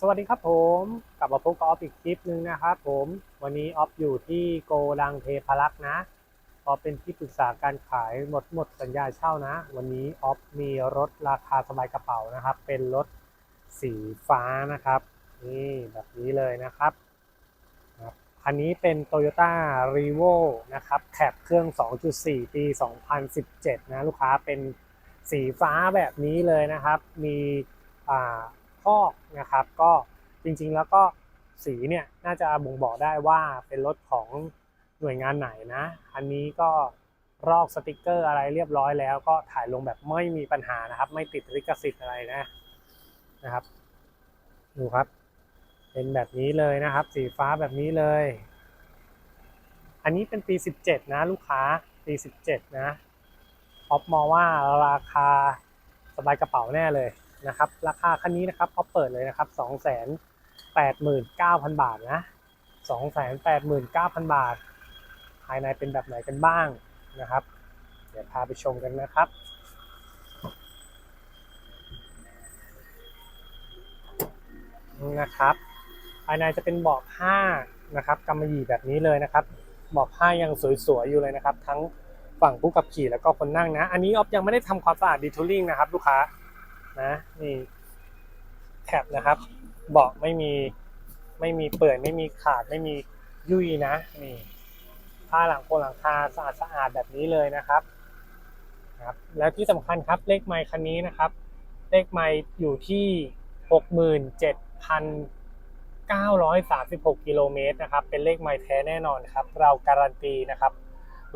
สวัสดีครับผมกลับมาพบกับออฟอีกคลิปหนึ่งนะครับผมวันนี้ออฟอยู่ที่โกดังเทพารักษ์นะออฟเป็นที่ปรึกษาการขายหมดหมดสัญญาเช่านะ วันนี้ออฟมีรถราคาสบายกระเป๋านะครับ เป็นรถสีฟ้านะครับนี่แบบนี้เลยนะครับคันนี้เป็น Toyota r e v o นะครับแคปเครื่อง 2.4 ปี 2017 นะลูกค้าเป็นสีฟ้าแบบนี้เลยนะครับ มีอ่าคอกนะครับ ก็ จริงๆ แล้วก็สีเนี่ยน่าจะบ่งบอกได้ว่าเป็นรถของหน่วยงานไหนนะ อันนี้ก็รอกสติกเกอร์อะไรเรียบร้อยแล้ว ก็ถ่ายลงแบบไม่มีปัญหานะครับ ไม่ติดลิขสิทธิ์อะไรนะนะครับ ดูครับ เป็นแบบนี้เลยนะครับ สีฟ้าแบบนี้เลย อันนี้เป็นปี 17 นะ ลูกค้าปี 17 นะออฟมองว่าราคาสบายกระเป๋าแน่เลยนะครับ ราคาคันนี้นะครับเขาเปิดเลยนะครับ 289,000 บาทนะ 289,000 บาท ภายในเป็นแบบไหนกันบ้างนะครับ เดี๋ยวพาไปชมกันนะครับนะครับ ภายในจะเป็นเบาะผ้านะครับกำมะหยี่แบบนี้เลยนะครับเบาะผ้ายังสวยๆอยู่เลยนะครับ ทั้งฝั่งผู้ขับขี่แล้วก็คนนั่งนะ อันนี้ออฟยังไม่ได้ทำความสะอาดดีทูลิ่งนะครับ ลูกค้านะนี่แคปนะครับ เบาะไม่มีไม่มีเปื่อยไม่มีขาดไม่มียุ่ยนะนี่ผ้าหลังโคหลังคาสะอาดสะอาดแบบนี้เลยนะครับครับ แล้วที่สำคัญครับเลขไมค์คันนี้นะครับ เลขไมค์อยู่ที่หกหมื่นเจ็ดพันเก้าร้อยสามสิบหกกิโลเมตรนะครับ เป็นเลขไมค์แท้แน่นอนครับ เราการันตีนะครับ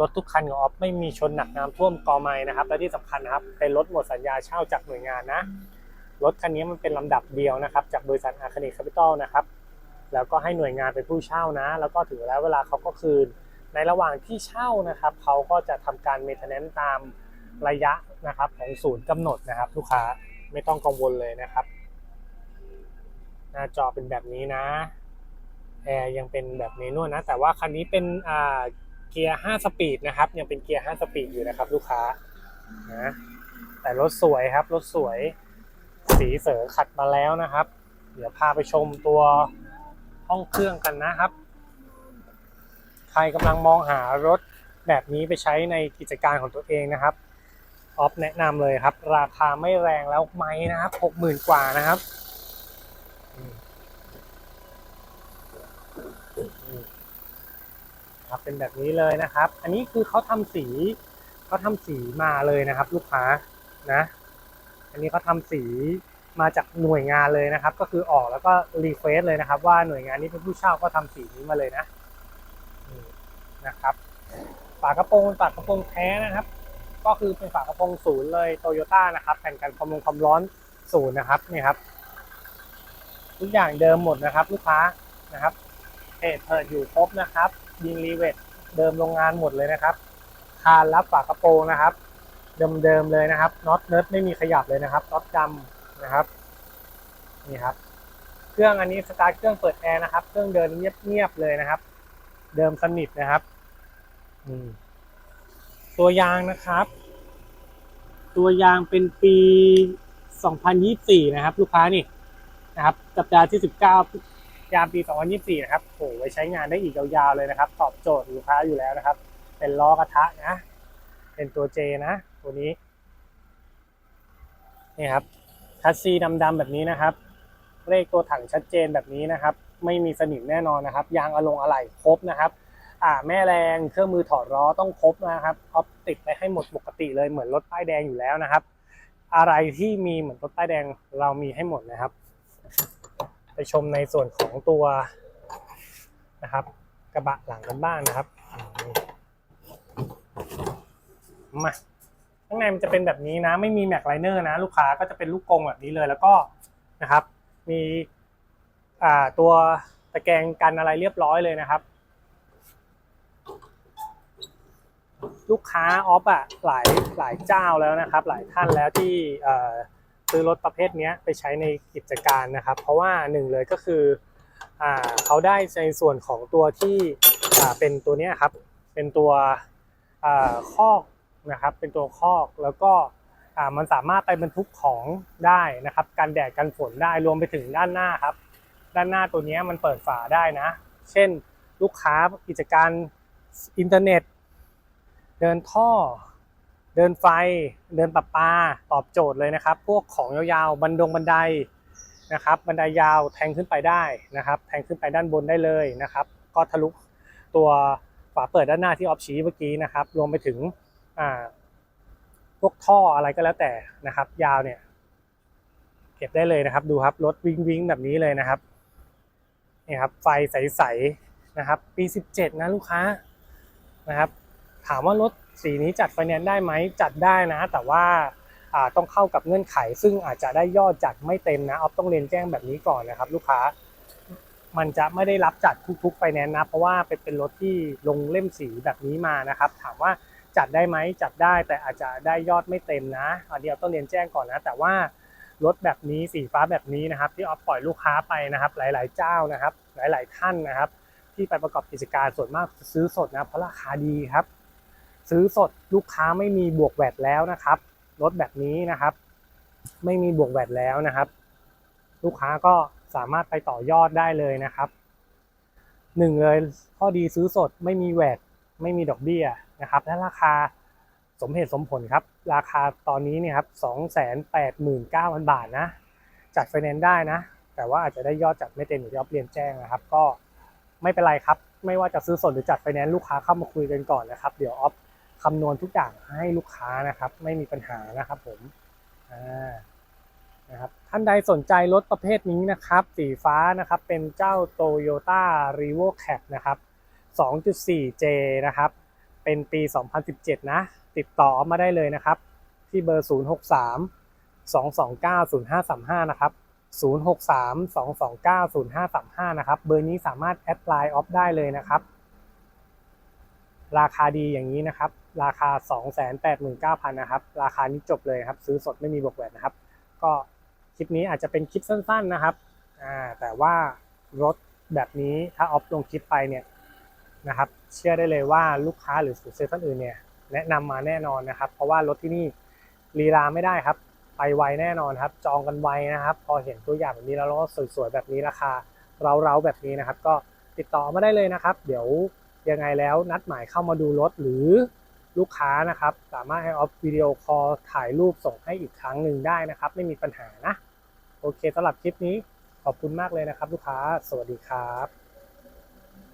รถทุกคันของออฟไม่มีชนหนักน้ำท่วมกอไม้นะครับ และที่สำคัญนะครับ เป็นรถหมดสัญญาเช่าจากหน่วยงานนะ รถคันนี้มันเป็นลำดับเดียวนะครับ จากบริษัทอาคาเนคาปิตอลนะครับแล้วก็ให้หน่วยงานเป็นผู้เช่านะ แล้วก็ถึงแล้วเวลาเขาก็คืน ในระหว่างที่เช่านะครับเขาก็จะทำการเมนเทนแนนตามระยะนะครับของศูนย์กำหนดนะครับลูกค้าไม่ต้องกังวลเลยนะครับ หน้าจอเป็นแบบนี้นะแอร์ยังเป็นแบบเมนวลนะ แต่ว่าคันนี้เป็นเกียร์ 5 สปีดนะครับ ยังเป็นเกียร์ 5 สปีดอยู่นะครับ ลูกค้านะแต่รถสวยครับรถสวย สีเสอขัดมาแล้วนะครับ เดี๋ยวพาไปชมตัวห้องเครื่องกันนะครับ ใครกำลังมองหารถแบบนี้ไปใช้ในกิจการของตัวเองนะครับออฟแนะนำเลยครับ ราคาไม่แรงแล้วไหมนะครับหกหมื่นกว่านะครับอืมอืมครับเป็นแบบนี้เลยนะครับ อันนี้คือเขาทำสีเขาทำสีมาเลยนะครับ ลูกค้านะ อันนี้เขาทำสีมาจากหน่วยงานเลยนะครับ ก็คือออกแล้วก็รีเควสเลยนะครับ ว่าหน่วยงานนี้เป็นผู้เช่าก็ทำสีนี้มาเลยนะนะครับฝากระโปรงฝากระโปรงแท้นะครับ ก็คือเป็นฝากระโปรงศูนย์เลยโตโยต้านะครับแผ่นกันความร้อนความร้อนศูนย์นะครับนี่ครับ ทุกอย่างเดิมหมดนะครับ ลูกค้านะครับเพจเปิดอยู่ครบนะครับ ยิงรีเวทเดิมโรงงานหมดเลยนะครับคานรับฝากระโปรงนะครับ เดิมๆเลยนะครับน็อตเนิร์ดไม่มีขยับเลยนะครับน็อตดำนะครับนี่ครับ เครื่องอันนี้สตาร์ทเครื่องเปิดแอร์นะครับ เครื่องเดินเงียบๆเลยนะครับ เดิมสนิทนะครับตัวยางนะครับ ตัวยางเป็นปี 2024 นะครับ ลูกค้านี่นะครับสัปดาห์ที่ 19 ยามปี 2024 นะครับโอ้ไว้ใช้งานได้อีกยาวๆเลยนะครับ ตอบโจทย์ลูกค้าอยู่แล้วนะครับ เป็นล้อกระทะนะ เป็นตัว J นะ ตัวนี้นี่ครับคัสซีดำๆแบบนี้นะครับเลขตัวถังชัดเจนแบบนี้นะครับ ไม่มีสนิมแน่นอนนะครับ ยางอะลงอะไหล่ครบนะครับ อ่าแม่แรงเครื่องมือถอดล้อต้องครบนะครับออฟติดไปให้หมดปกติเลยเหมือนรถป้ายแดงอยู่แล้วนะครับ อะไรที่มีเหมือนรถป้ายแดงเรามีให้หมดนะครับ ไปชมในส่วนของตัวนะครับ กระบะหลังกันบ้างนะครับมา ข้างในมันจะเป็นแบบนี้นะ ไม่มีแม็กไลเนอร์นะ ลูกค้าก็จะเป็นลูกกงแบบนี้เลยแล้วก็นะครับ มีอ่าตัวตะแกรงกันอะไรเรียบร้อยเลยนะครับ ลูกค้าออฟอะหลายหลายเจ้าแล้วนะครับ หลายท่านแล้วที่เอ่อซื้อรถประเภทนี้ไปใช้ในกิจการนะครับ เพราะว่าหนึ่งเลยก็คืออ่าเขาได้ในส่วนของตัวที่อ่าเป็นตัวนี้ครับ เป็นตัวอ่าคอ นะครับ เป็นตัวคอกแล้วก็มันสามารถไปบรรทุกของได้นะครับกันแดดกันฝนได้รวมไปถึงด้านหน้าครับ ด้านหน้าตัวนี้มันเปิดฝาได้นะ เช่นลูกค้ากิจการอินเทอร์เน็ต เดินท่อ เดินไฟ เดินประปาตอบโจทย์เลยนะครับ พวกของยาวๆบันดงบันไดนะครับ บันไดยาวแทงขึ้นไปได้นะครับ แทงขึ้นไปด้านบนได้เลยนะครับ ก็ทะลุตัวฝาเปิดด้านหน้าที่ออฟชี้เมื่อกี้นะครับ รวมไปถึง พวกท่ออะไรก็แล้วแต่นะครับ ยาวเนี่ย เก็บได้เลยนะครับ ดูครับรถวิงวิงแบบนี้เลยนะครับนี่ครับ ไฟใสๆนะครับ ปี 17 นะลูกค้านะครับ ถามว่ารถสีนี้จัดไฟแนนซ์ได้ไหมจัดได้นะ แต่ว่าอ่าต้องเข้ากับเงื่อนไข ซึ่งอาจจะได้ยอดจัดไม่เต็มนะออฟต้องเรียนแจ้งแบบนี้ก่อนนะครับ ลูกค้ามันจะไม่ได้รับจัดทุกๆไฟแนนซ์นะ เพราะว่าเป็นเป็นรถที่ลงเล่มสีแบบนี้มานะครับ ถามว่า จัดได้ไหมจัดได้แต่อาจจะได้ยอดไม่เต็มนะอันนี้เราต้องเรียนแจ้งก่อนนะ แต่ว่ารถแบบนี้สีฟ้าแบบนี้นะครับ ที่ออฟปล่อยลูกค้าไปนะครับ หลาย ๆ เจ้านะครับ หลาย ๆ ท่านนะครับ ที่ไปประกอบกิจการส่วนมากซื้อสดนะเพราะราคาดีครับ ซื้อสดลูกค้าไม่มีบวกแวดแล้วนะครับรถแบบนี้นะครับ ไม่มีบวกแวดแล้วนะครับ ลูกค้าก็สามารถไปต่อยอดได้เลยนะครับหนึ่งเลยข้อดีซื้อสดไม่มีแวด ไม่มีดอกเบี้ยนะครับและราคาสมเหตุสมผลครับ ราคาตอนนี้เนี่ยครับสองแสนแปดหมื่นเก้าพันบาทนะ จัดไฟแนนซ์ได้นะ แต่ว่าอาจจะได้ยอดจัดไม่เต็มอย่างที่ออฟเรียนแจ้งนะครับ ก็ไม่เป็นไรครับ ไม่ว่าจะซื้อสดหรือจัดไฟแนนซ์ลูกค้าเข้ามาคุยกันก่อนนะครับ เดี๋ยวออฟคำนวณทุกอย่างให้ลูกค้านะครับ ไม่มีปัญหานะครับผมอ่านะครับท่านใดสนใจรถประเภทนี้นะครับ สีฟ้านะครับ เป็นเจ้า Toyota r e v o c a p นะครับ 2.4J นะครับ เป็นปี 2017 นะ ติดต่อมาได้เลยนะครับ ที่เบอร์ 063 229 0535 นะครับ 063 229 0535 นะครับ เบอร์นี้สามารถแอดไลน์ออฟได้เลยนะครับ ราคาดีอย่างนี้นะครับ ราคา 289,000 นะครับ ราคานี้จบเลยครับ ซื้อสดไม่มีบวกแหวนนะครับ ก็คลิปนี้อาจจะเป็นคลิปสั้น ๆ นะครับ แต่ว่ารถแบบนี้ถ้าออฟลงคลิปไปเนี่ย นะครับ เชื่อได้เลยว่าลูกค้าหรือผู้ซื้อท่านอื่นเนี่ยแนะนำมาแน่นอนนะครับ เพราะว่ารถที่นี่ลีลาไม่ได้ครับ ไปไวแน่นอนครับ จองกันไวนะครับ พอเห็นตัวอย่างแบบนี้แล้วก็สวยๆแบบนี้ราคาเร้าๆแบบนี้นะครับ ก็ติดต่อมาได้เลยนะครับ เดี๋ยวยังไงแล้วนัดหมายเข้ามาดูรถหรือลูกค้านะครับ สามารถให้ออฟวิดีโอคอลถ่ายรูปส่งให้อีกครั้งหนึ่งได้นะครับ ไม่มีปัญหานะ โอเคสำหรับคลิปนี้ขอบคุณมากเลยนะครับ ลูกค้าสวัสดีครับ